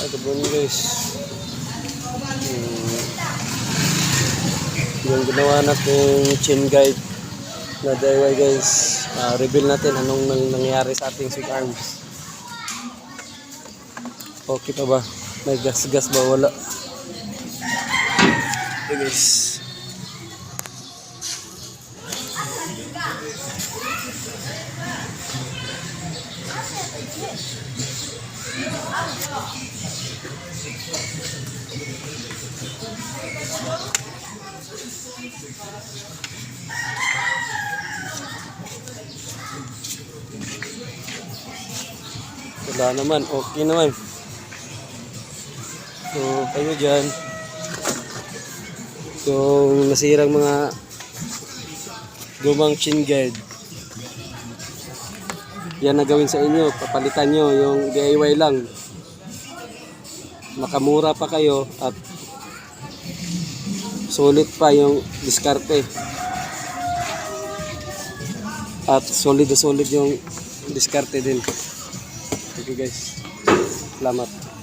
Ay, morning guys. Hmm. Yung ginawa natin chin guide na DIY guys. Ah, reveal natin anong nang- nangyari sa ating sig arms. Okay pa ba? May gas-gas ba? Wala. Okay guys. Wala naman. Okay naman. So, kayo dyan. So, nasirang mga lumang chin guard. Yan na gawin sa inyo. Papalitan nyo yung DIY lang. Makamura pa kayo at sulit pa yung diskarte. At solid solid yung diskarte din. Okay guys. Salamat.